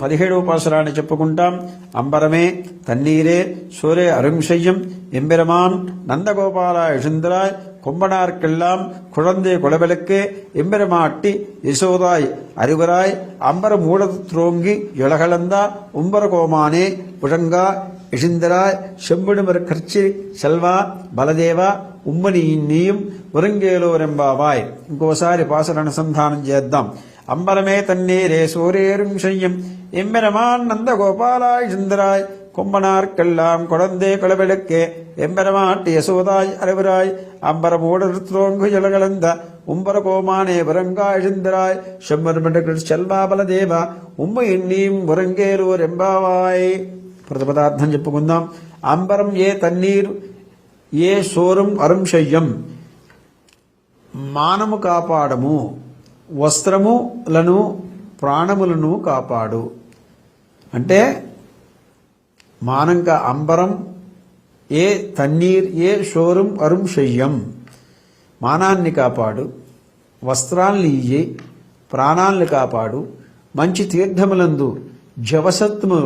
పదిహేడవ పాసరాన్ని చెప్పుకుంటాం అంబరమే తన్నీరే సూరే అరుంశయ్యం ఎంబెరమాన్ నందగోపాల యశుందరాయ్ கொம்பனார்க்கெல்லாம் குழந்தை குளவிளக்கு எம்பெருமாட்டி யசோதாய் அறிவராய் அம்பர மூலது துரோங்கி எழகலந்தா உம்பர கோமானே புழங்கா యశిందరాయ్ శంభుడిమర ఖర్చి సెల్వా బలదేవ ఉమ్మని నీయం ఉరంగేలోరెంబావాయ్ ఇంకోసారి పాసర అనుసంధానం చేద్దాం అంబరమే తన్నీరే సూర్యేరుంశయ్యం ఎమ్మెరమాన్ నందగోపాలాయ్ సుందరాయ్ கொம்பனார்க்கெல்லாம் குழந்தை குளவிளக்கே எம்பெருமாட்டி யசோதாய் அறிவராய் அம்பர மூடருத்ரோங்கு ஜலகலந்த உம்பர கோமானே வரங்காழிந்தராய் செம்மருமண்ட செல்வா బలదేవ ఉమ్మ ఎన్నీం వరంగేలూర్ ఎంబావాయ్ ప్రతిపదార్థం చెప్పుకుందాం అంబరం ఏ తన్నీరు ఏ సోరం అరంశయ్యం మానము కాపాడము వస్త్రములను ప్రాణములను కాపాడు. అంటే మానంక అంబరం ఏ తన్నీర్ ఏ షోరం అరుంశయ్యం మానాన్ని కాపాడు వస్త్రాల్ని ఇయ్యి ప్రాణాలను కాపాడు మంచి తీర్థములందు జవసత్ము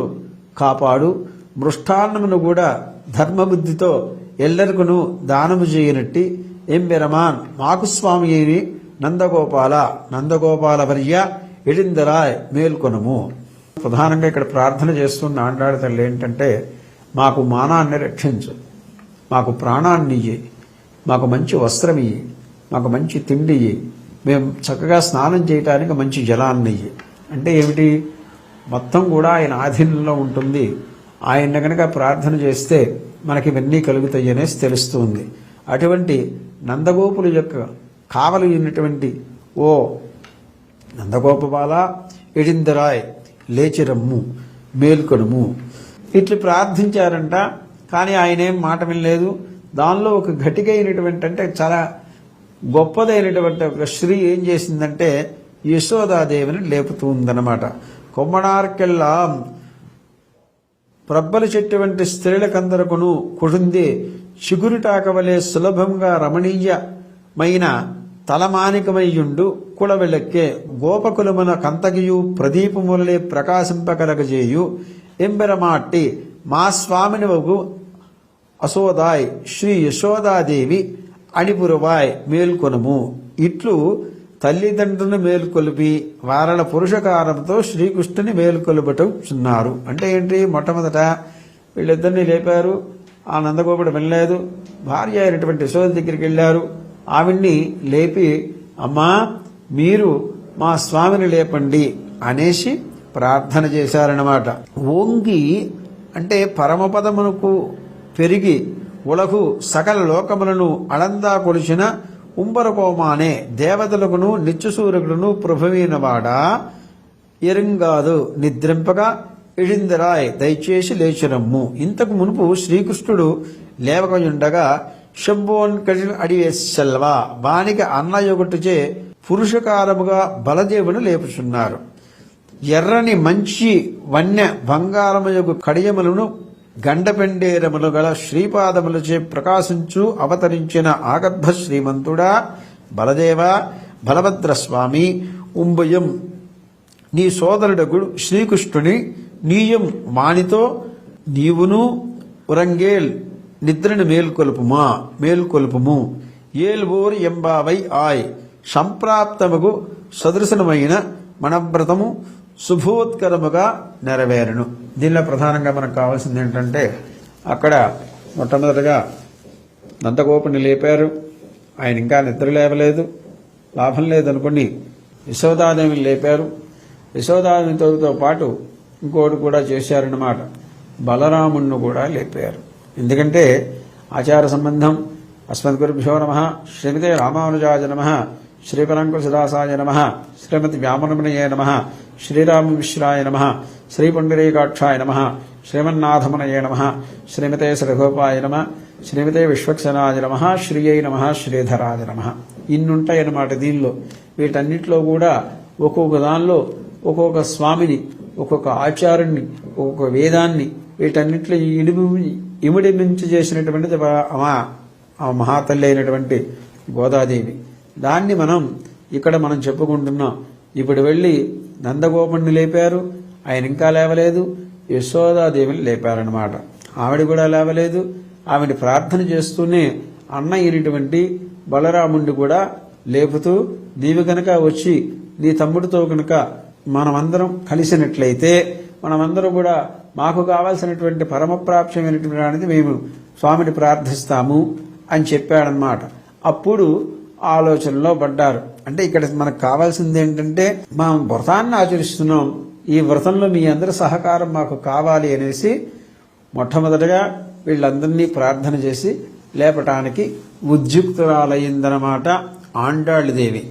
కాపాడు మృష్టాన్నమును కూడా ధర్మబుద్ధితో ఎల్లరికును దానము చేయనట్టి. ఎం బెరమాన్ మాకు స్వామి అయిని నందగోపాల. నందగోపాల వర్య ఎడిందరాయ్ మేల్కొనము. ప్రధానంగా ఇక్కడ ప్రార్థన చేస్తున్న ఆండాడి తల్లి ఏంటంటే మాకు మానాన్ని రక్షించు. మాకు ప్రాణాన్ని ఇయ్యి. మాకు మంచి వస్త్రం ఇయ్యి. మాకు మంచి తిండి ఇయ్యి. మేము చక్కగా స్నానం చేయటానికి మంచి జలాన్ని ఇయ్యి. అంటే ఏమిటి? మొత్తం కూడా ఆయన ఆధీనంలో ఉంటుంది. ఆయన కనుక ప్రార్థన చేస్తే మనకి ఇవన్నీ కలుగుతాయి అనేసి తెలుస్తుంది. అటువంటి నందగోపుల యొక్క కావలి ఉన్నటువంటి ఓ నందగోపబాల ఎడిందరాయ్ లేచిరమ్ము మేల్కొనుము. ఇట్లు ప్రార్థించారంట కానీ ఆయన ఏం మాట వినలేదు. దానిలో ఒక ఘటికైనటువంటి అంటే చాలా గొప్పదైనటువంటి ఒక స్త్రీ ఏం చేసిందంటే యశోదాదేవిని లేపుతుందన్నమాట ఉందన్నమాట. రబ్బల చెట్టు వంటి స్త్రీలకందరకును కుడుంది చిగురిటాక వలె సులభంగా రమణీయమైన తలమానికమయ్యుండు కుళవెళక్కే గోపకులమున కంతగియు ప్రదీపములే ప్రకాశింపకలగజేయు ఎంబెరమాట్టి మా స్వామిని వగు అసోదాయ్ శ్రీ యశోదాదేవి అణిపురవాయ్ మేల్కొనుము. ఇట్లు తల్లిదండ్రులను మేలుకొలిపి వారల పురుషకారంతో శ్రీకృష్ణుని మేలుకొలుపుతున్నారు అంటే ఏంటి? మొట్టమొదట వీళ్ళిద్దరిని లేపారు. ఆ నందగోపుడు వెళ్ళలేదు. భార్య అయినటువంటి యశోద దగ్గరికి వెళ్ళారు. ఆవిడ్ని లేపి అమ్మా మీరు మా స్వామిని లేపండి అనేసి ప్రార్థన చేశారన్నమాట. ఓంగి అంటే పరమపదమునకు పెరిగి ఉలగు సకల లోకములను అళందా కొలిచిన ఉంబరకోమానే దేవతలకును నిత్యసూర్యుడును ప్రభువైనవాడా? ఎరుంగాదు నిద్రింపగా ఇడిందిరాయ్ దయచేసి లేచిరమ్ము. ఇంతకు మునుపు శ్రీకృష్ణుడు లేవకయుండగా శంభోన్ కఠిన అడివేసల్వా వానికి అన్నయొకటిచే పురుషకారముగా బలదేవుని లేపుచున్నారు. ఎర్రని మంచి వన్య బంగారము యొక్క కడియములను గండపెండేరములు గల శ్రీపాదములచే ప్రకాశించు అవతరించిన ఆగర్భ శ్రీమంతుడా బలదేవ బలభద్ర స్వామి ఉంబయం. నీ సోదరుడగుడు శ్రీకృష్ణుని నీయం వానితో నీవును ఉరంగేల్ నిద్రను మేల్కొల్పుమా మేల్కొల్పుము. ఏల్బోర్ ఎంబావై ఆయ్. సంప్రాప్తముకు సదృశనమైన మనవ్రతము శుభోత్కరముగా నెరవేరును. దీనిలో ప్రధానంగా మనకు కావాల్సింది ఏంటంటే అక్కడ మొట్టమొదటిగా నందగోపుని లేపారు. ఆయన ఇంకా నిద్ర లేవలేదు. లాభం లేదనుకుని యశోదాదేవిని లేపారు. యశోదాదేవితో పాటు ఇంకోటి కూడా చేశారన్నమాట. బలరాముణ్ణి కూడా లేపారు. ఎందుకంటే ఆచార సంబంధం. అస్మద్గురుభ్యో నమ. శ్రీమతే రామానుజాజ నమ. శ్రీపరంకుశదాసాయ నమ. శ్రీమతి వ్యామనమణయే నమ. శ్రీరామమిశ్రాయ నమ. శ్రీపుండరీకాక్షాయ నమ. శ్రీమన్నాథమనయే నమ. శ్రీమతే శ్రీగోపాయ నమ. శ్రీమతే విశ్వక్సనాయ నమ. శ్రీయై నమ. శ్రీధరాయ నమ. ఇన్నుంటాయన్నమాట దీనిలో. వీటన్నిటిలో కూడా ఒక్కొక్క దానిలో ఒక్కొక్క స్వామిని ఒక్కొక్క ఆచారుణ్ణి ఒక్కొక్క వేదాన్ని వీటన్నిటిలో ఇడిమి ఇమిడిమించి చేసినటువంటిది మా ఆ మహాతల్లి అయినటువంటి గోదాదేవి. దాన్ని మనం ఇక్కడ మనం చెప్పుకుంటున్నాం. ఇప్పుడు వెళ్ళి నందగోపణ్ణి లేపారు. ఆయన ఇంకా లేవలేదు. యశోదాదేవిని లేపారనమాట ఆవిడ కూడా లేవలేదు. ఆవిడ ప్రార్థన చేస్తూనే అన్న అయినటువంటి బలరాముడి కూడా లేపుతూ నీవు గనక వచ్చి నీ తమ్ముడితో గనక మనమందరం కలిసినట్లయితే మనమందరం కూడా మాకు కావాల్సినటువంటి పరమప్రాప్యమైనటువంటి అనేది మేము స్వామిని ప్రార్థిస్తాము అని చెప్పాడనమాట అప్పుడు ఆలోచనలో పడ్డారు. అంటే ఇక్కడ మనకు కావాల్సింది ఏంటంటే మనం వ్రతాన్ని ఆచరిస్తున్నాం. ఈ వ్రతంలో మీ అందరి సహకారం మాకు కావాలి అనేసి మొట్టమొదటగా వీళ్ళందరినీ ప్రార్థన చేసి లేపటానికి ఉద్యుక్తురాలయ్యిందనమాట ఆండాళ్ళదేవి